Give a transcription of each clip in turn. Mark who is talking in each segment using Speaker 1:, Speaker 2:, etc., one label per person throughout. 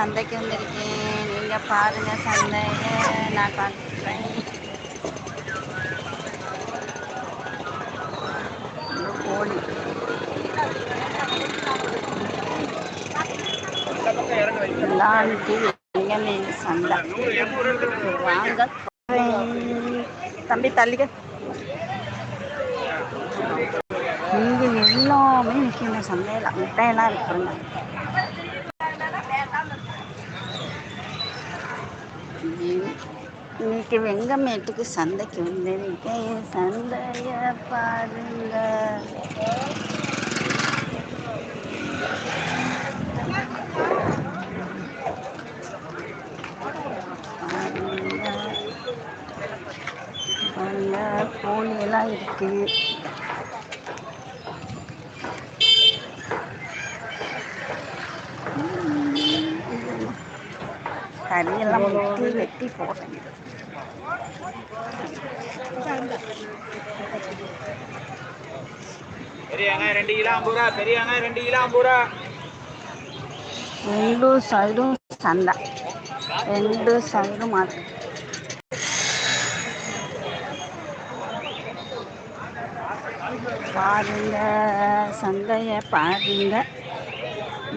Speaker 1: சந்தைக்கு வந்திருக்கேன். நீங்க பாருங்க சந்தைய நான் காட்டுறேன் கோழி சந்தை. வாங்க. தம்பி தள்ளிக்க. இங்க எல்லாமே நிற்கிங்க சந்தையில். முட்டையெல்லாம் இருக்குங்க இன்னைக்கு வெங்கமேட்டுக்கு சந்தைக்கு வந்திருக்கேன். சந்தைய பாருங்க. பாருங்க. பாருங்க. கோழி எல்லாம் இருக்குது தண்ணியெல்லாம் முட்டி வெட்டி
Speaker 2: போட வேண்டியது ரெண்டு சைடும் சண்டை. ரெண்டு
Speaker 1: சைடும் மாற்று பாருங்க சந்தைய பாருங்க.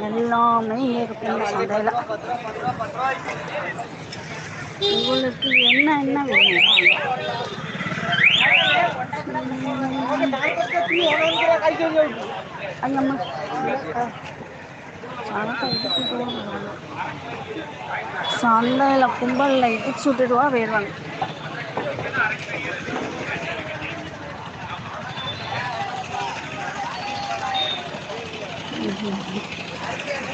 Speaker 1: எல்லாமே இருக்குங்க சந்தையில் உங்களுக்கு என்ன என்ன வேணும்? ஐயம்மா சந்தையில் கும்பலில் இடிச்சு விட்டுடுவா போயிடுவாங்க. சந்தைய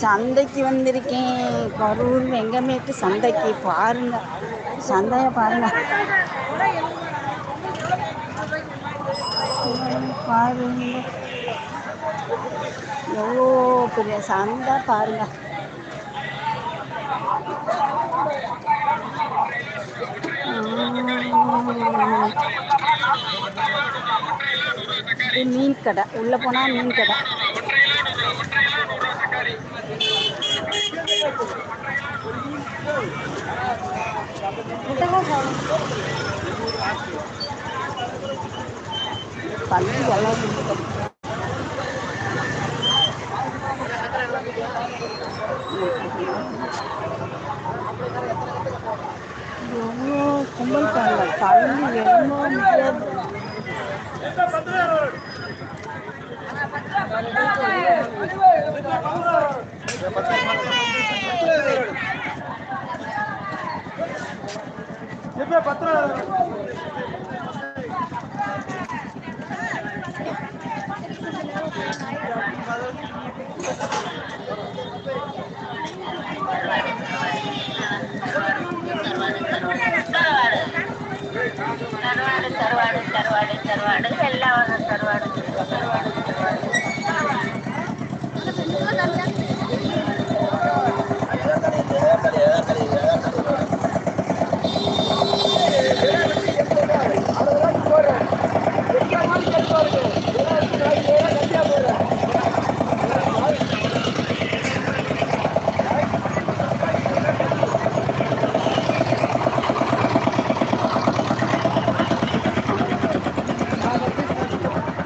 Speaker 1: சந்தைக்கு வந்திருக்கேன். கரூர் வெங்கமேட்டு சந்தைக்கு பாருங்க. சந்தைய பாருங்க. பாருங்க. எவ்வளோ பெரிய சந்தை பாருங்க. இது மீன் கடை. உள்ள போனா மீன் கடை. பள்ளி எல்லாம் இருக்கு. எவ்வளோ கும்பல் பாருங்க தள்ளி எவ்வளோ முடியாது
Speaker 3: தருவாடு தருவாடு தருவாடு கருவாடு எல்லாம் வரும் தருவாடு. கருவாடு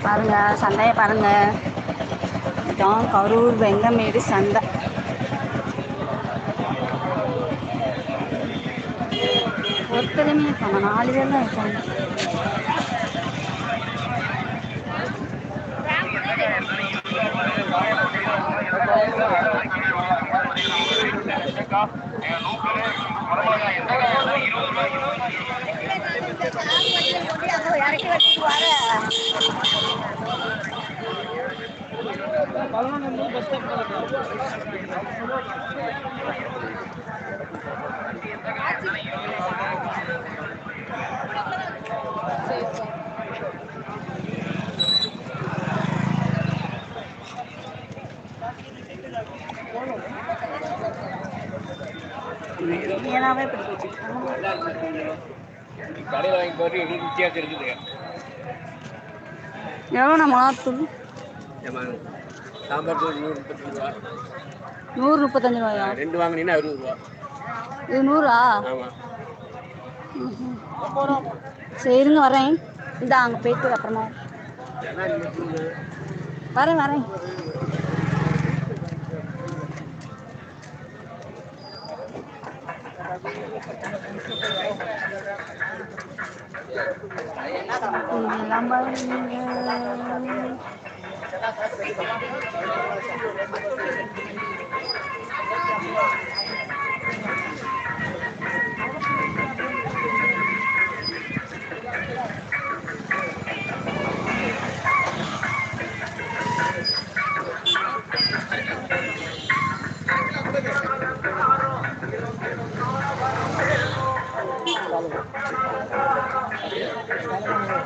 Speaker 1: பாருங்க சந்தையை பாருங்க. இதுதான் கரூர் வெங்கமேடு சந்தை ஒருத்தருமே இருக்காங்க நாலு பேர் தான் இருக்காங்க.
Speaker 3: இறக்கி
Speaker 2: கடையில் வாங்கி போட்டு எங்களுக்கு வித்தியாசம் இருக்குது
Speaker 1: எவ்வளோண்ணா மிளகாத்தூள்
Speaker 2: சாம்பார் தூள் நூறு முப்பத்தஞ்சு ரூபா.
Speaker 1: நூறு முப்பத்தஞ்சு ரூபாயா?
Speaker 2: ரெண்டு வாங்கினீங்கன்னா அறுபது ரூபா.
Speaker 1: இது நூறா. சரி இருங்க வரேன். இந்த அங்கே போயிட்டு அப்புறமா. வரேன் வரேன். lambar Thank you.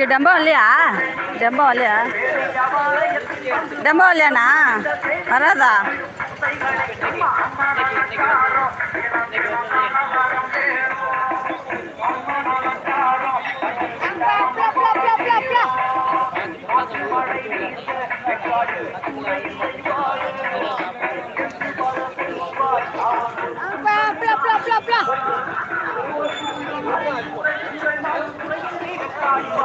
Speaker 1: இங்க டம்பா இல்லையா? டம்பா இல்லையா? டம்பா இல்லையாண்ணா? வராதா?
Speaker 3: I'm